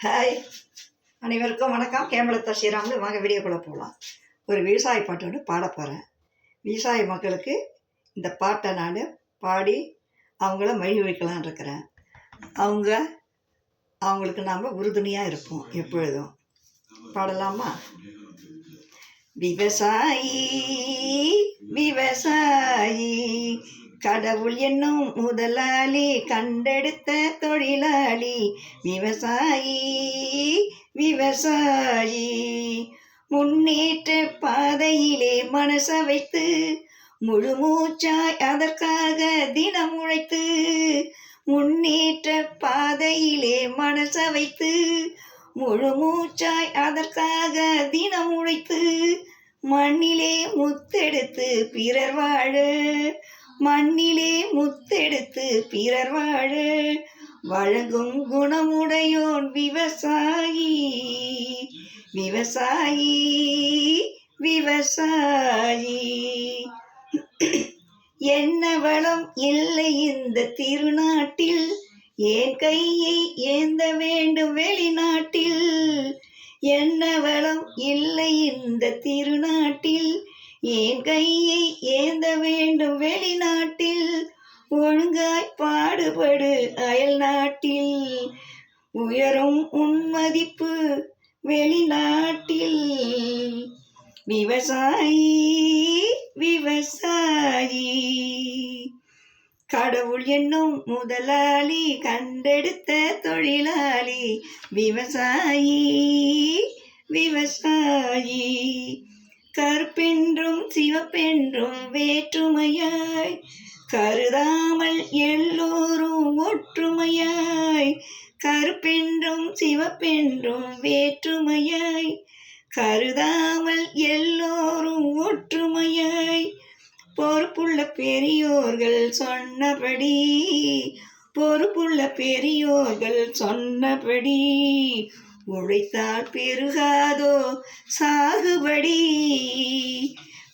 Hi அனைவருக்கும் வணக்கம். கேமலத்தா ஸ்ரீராமில் வாங்க வீடியோக்குள்ளே போகலாம் ஒரு விவசாய பாட்டோடு பாட போகிறேன் விவசாய மக்களுக்கு இந்த பாட்டை நான் பாடி அவங்கள மகிழ்விக்கலாம்னு இருக்கிறேன். அவங்க அவங்களுக்கு நாம் உறுதுணையாக இருப்போம் எப்பொழுதும். பாடலாமா? விவசாயி விவசாயி கடவுள் என்னும் முதலாளி கண்டெடுத்த தொழிலாளி விவசாயி விவசாயி. முன்னேற்ற பாதையிலே மனச வைத்து முழு மூச்சாய் அதற்காக தினம் உழைத்து முன்னேற்ற பாதையிலே மனச வைத்து முழு மூச்சாய் அதற்காக தினம் உழைத்து மண்ணிலே முத்தெடுத்து பிறர் வாழ மண்ணிலே முத்தெடுத்து பிறர் வாழ வழங்கும் குணமுடையோன் விவசாயி. விவசாயி விவசாயி. என்ன வளம் இல்லை இந்த திருநாட்டில். ஏன் கையை ஏந்த வேண்டும் வெளிநாட்டில். என்ன வளம் இல்லை இந்த திருநாட்டில். ஏன் கையை ஏந்த வேண்டும் வெளிநாட்டில். ஒழுங்காய் பாடுபடு அயல் நாட்டில். உயரும் உன் மதிப்பு வெளிநாட்டில். விவசாயி விவசாயி. கடவுள் என்னும் முதலாளி கண்டெடுத்த தொழிலாளி விவசாயி விவசாயி. கருப்பென்றும் வேற்றுமையாய் கருதாமல் எல்லோரும் ஒற்றுமையாய் கருப்பென்றும் சிவப்பென்றும் வேற்றுமையாய் கருதாமல் எல்லோரும் ஒற்றுமையாய். பொறுப்புள்ள பெரியோர்கள் சொன்னபடி பொறுப்புள்ள பெரியோர்கள் சொன்னபடி உழைத்தால் பெருகாதோ சாகுபடி.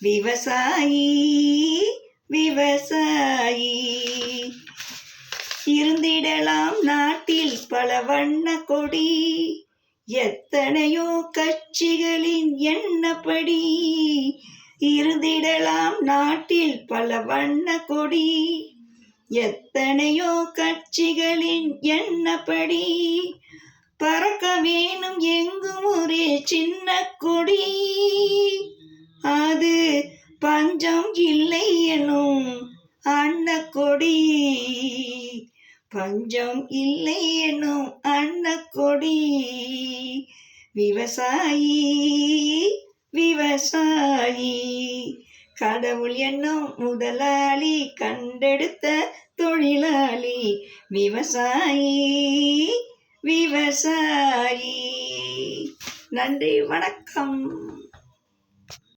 விவசாயி விவசாயி. இருந்திடலாம் நாட்டில் பல வண்ண கொடி எத்தனையோ கட்சிகளின் எண்ணப்படி. இருந்திடலாம் நாட்டில் பல வண்ண கொடி எத்தனையோ கட்சிகளின் எண்ணப்படி. பறக்க வேணும் எங்கும் ஒரே சின்ன கொடி. பஞ்சம் இல்லை எனும் அண்ண கொடி. பஞ்சம் இல்லை எனும் அண்ண கொடி. விவசாயி விவசாயி. கடவுள் என்னும் முதலாளி கண்டெடுத்த தொழிலாளி. விவசாயி விவசாயி. நன்றி வணக்கம்.